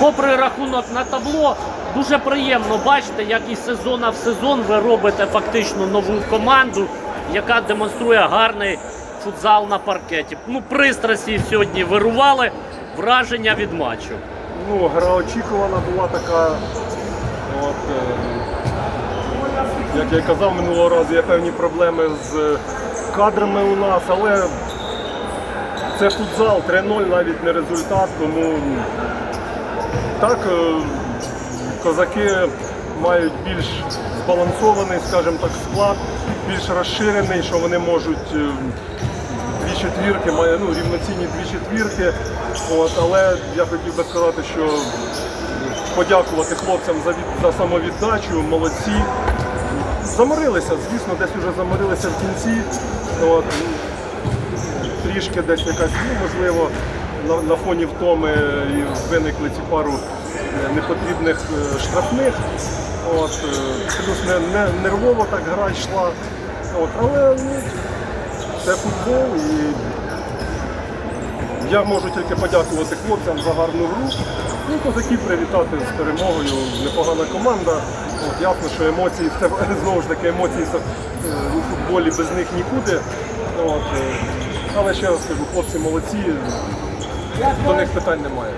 попри рахунок на табло, дуже приємно бачити, як із сезону в сезон ви робите фактично нову команду, яка демонструє гарний футзал на паркеті. Ну, пристрасті сьогодні вирували, враження від матчу. Ну, гра очікувана була така. От, е, як я казав минулого разу, є певні проблеми з кадрами у нас, але це футзал 3-0 навіть не результат, тому так, е, козаки мають більш збалансований, скажімо так, склад, більш розширений, що вони можуть е, дві четвірки, має ну, рівноцінні дві четвірки. От, але я хотів би сказати, що подякувати хлопцям за, за самовіддачу, молодці. Заморилися, звісно, десь вже заморилися в кінці. От, трішки десь якась, ну, можливо, на, на фоні втоми виникли ці пару е, непотрібних е, штрафних. От, е, плюс не, не, нервово так гра йшла. От, але ну, це футбол і я можу тільки подякувати хлопцям за гарну гру. Ну, козаків привітати з перемогою. Непогана команда. От, ясно, що емоції, знову ж таки емоції у футболі без них нікуди. От, але ще раз скажу, хлопці молодці, до них питань немає.